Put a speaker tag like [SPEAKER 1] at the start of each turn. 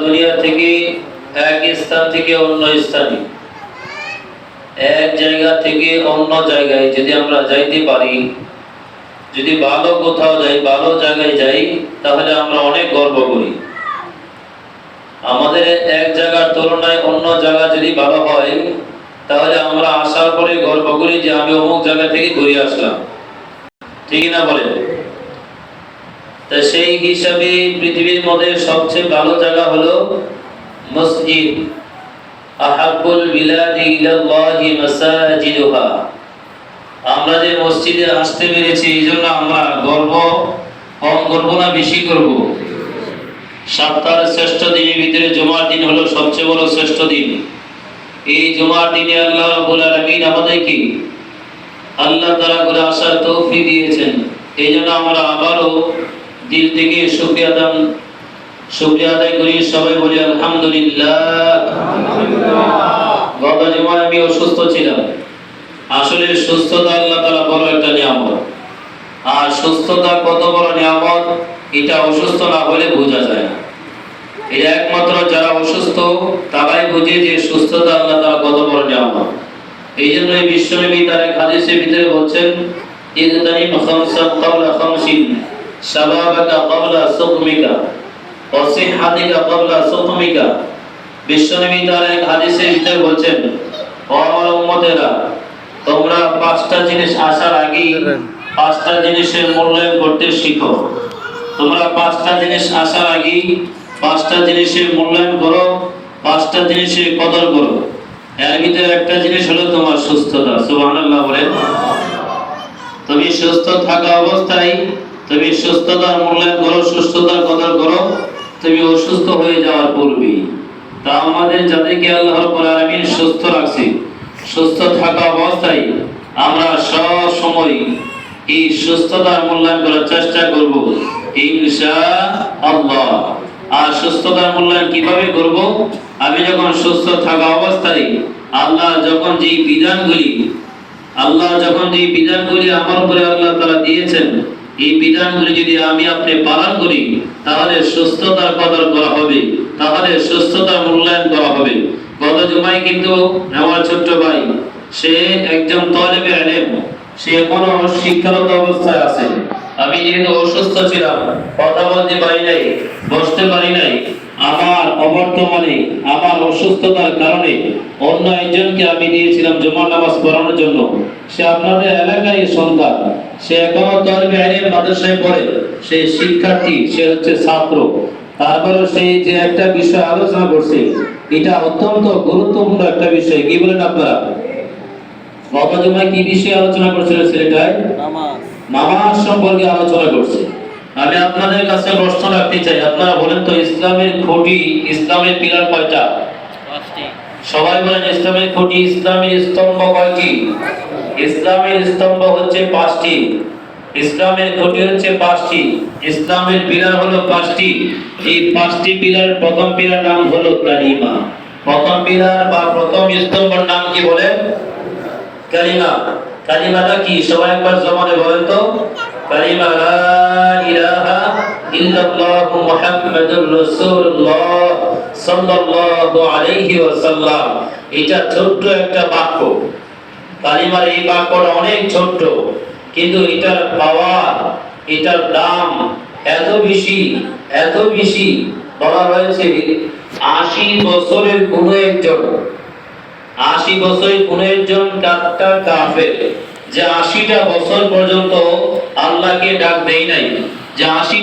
[SPEAKER 1] দুনিয়া থেকে এক স্থান থেকে অন্য স্থানে। এক জায়গা থেকে অন্য জায়গায় যদি আমরা যাইতে পারি, যদি ভালো কোথাও যাই, ভালো জায়গায় যাই, তাহলে আমরা অনেক গর্ব করি। আমাদের এক জায়গার তুলনায় অন্য জায়গা যদি ভালো হয়, তাহলে আমরা আসার পরে গর্ব করি যে আমি অমুক জায়গা থেকে ঘুরে আসলাম। ঠিক না বলেন? তা সেই হিসাবে পৃথিবীর মধ্যে সবচেয়ে ভালো জায়গা হলো মসজিদ। আহাবুল বিলাদি ইলাল্লাহি মাসাজিদুহা। আমরা যে মসজিদে আসতে পেরেছি, এই জন্য আমরা গর্ব, কম করব না, বেশি করব সপ্তাহের শ্রেষ্ঠ দিনের ভিতরে জুমার দিন হলো সবচেয়ে বড় শ্রেষ্ঠ দিন। এই জুমার দিনে আল্লাহ রাব্বুল আলামিন আমাদেরকে আল্লাহ তাআলা করে আসার তৌফিক দিয়েছেন। এই জন্য আমরা আবারও দিল থেকে শুকরিয়া দান শুকরিয়া আদায় করি। সবাই বলি আলহামদুলিল্লাহ। গত জুমায় আমি অসুস্থ ছিলাম। আসলে সুস্থতা আল্লাহ তাআলা বড় একটা নিয়ামত। আর সুস্থতা কত বড় নিয়ামত? এটা অসুস্থ না হলে বোঝা যায় না। এটা একমাত্র যারা অসুস্থ তারাই বুঝে যে সুস্থতা আল্লাহ তাআলা কত বড় নিয়ামত। এই জন্য বিশ্বনবী তার এক হাদিসের ভিতরে বলছেন ইদতানিম খামসান ক্বাবলা খামসিন। শাবাবাকা ক্বাবলা সুকমিকা ওয়া সিহহাতিকা ক্বাবলা সুকমিকা বিশ্বনবী তার এক হাদিসের ভিতরে বলছেন, ও আমার উম্মতেরা, তোমরা পাঁচটা জিনিস আসার আগেই পাঁচটা জিনিসের মূল্যায়ন করতে শিখো। তোমরা পাঁচটা জিনিস আসার আগেই পাঁচটা জিনিসের মূল্যায়ন করো, পাঁচটা জিনিসের কদর করো। এর ভিতরে একটা জিনিস হলো তোমার সুস্থতা। সুবহানাল্লাহ বলেন। তুমি সুস্থ থাকা অবস্থায় তুমি সুস্থতার মূল্যায়ন করো, সুস্থতার কদর করো, তুমি অসুস্থ হয়ে যাওয়ার পূর্বেই তা আমাদের যাদেরকে আল্লাহ রাব্বুল সুস্থ রাখছে। সুস্থ থাকা অবস্থায় আমরা সব সময় এই সুস্থতার মূল্যায়ন করার চেষ্টা করব, ইনশাআল্লাহ। আর সুস্থতার মূল্যায়ন কীভাবে করব? আমি যখন সুস্থ থাকা অবস্থায় আল্লাহ যখন যেই বিধানগুলি, আল্লাহ যখন এই বিধানগুলি আমার উপরে আল্লাহ তারা দিয়েছেন এই বিধানগুলি যদি আমি আপনি পালন করি, তাহলে সুস্থতার কদর করা হবে, তাহলে সুস্থতার মূল্যায়ন করা হবে। গত জুমায় কিন্তু আমার ছোট্ট ভাই, সে একজন তলেবে আলেম, সে এখনও শিক্ষারত অবস্থায় আছে। আমি যেহেতু অসুস্থ ছিলাম, কথা বলতে পারি নাই, বসতে পারি নাই, আমার অবর্তমানে, আমার অসুস্থতার কারণে অন্য একজনকে আমি দিয়েছিলাম জমা নামাজ পড়ানোর জন্য। সে আপনাদের এলাকায় সন্তান সে এখনও তরবে আইনের মাদ্রাসায় পড়ে। সে শিক্ষার্থী সে হচ্ছে ছাত্র। তারপরে যে একটা বিষয় আলোচনা করছে এটা অত্যন্ত গুরুত্বপূর্ণ একটা বিষয়। কি বলেন আপনারা? গত জমায় কি বিষয়ে আলোচনা করছিল ছেলেটায়? নামাজ। সম্পর্কে আলোচনা করছে। আমি আপনাদের কাছে প্রশ্ন রাখতে চাই আপনারা বলেন তো ইসলামের খুঁটি ইসলামের পিলার কয়টা? সবাই বলেন ইসলামের খুঁটি ইসলামের স্তম্ভ কয়টি? ইসলামের স্তম্ভ হচ্ছে পাঁচটি। ইসলামের খুঁটি হচ্ছে পাঁচটি। ইসলামের পিলার হলো পাঁচটি। এই পাঁচটি পিলার প্রথম পিলার নাম হলো কালিমা। প্রথম পিলার বা প্রথম স্তম্ভের নাম কি বলে? কালিমা। কালিমাটা কি? সবাই একবার জমানে বলেন তো। কালিমা, লা ইলাহা ইল্লাল্লাহ মুহাম্মাদুর রাসূলুল্লাহ সাল্লাল্লাহু আলাইহি ওয়াসাল্লাম। এটা ছোট্ট একটা বাক্য। কালিমার এই বাক্যটা অনেক ছোট্ট, কিন্তু এটার পাওয়ার, এটার দাম এত বেশি এত বেশি বলা হয়েছে আশি বছরের কোনো একজন, আশি বছরের কোন একজন কাটটা কাফের যে আশিটা বছর পর্যন্ত আল্লাহকে ডাক দেয় নাই, যে আশি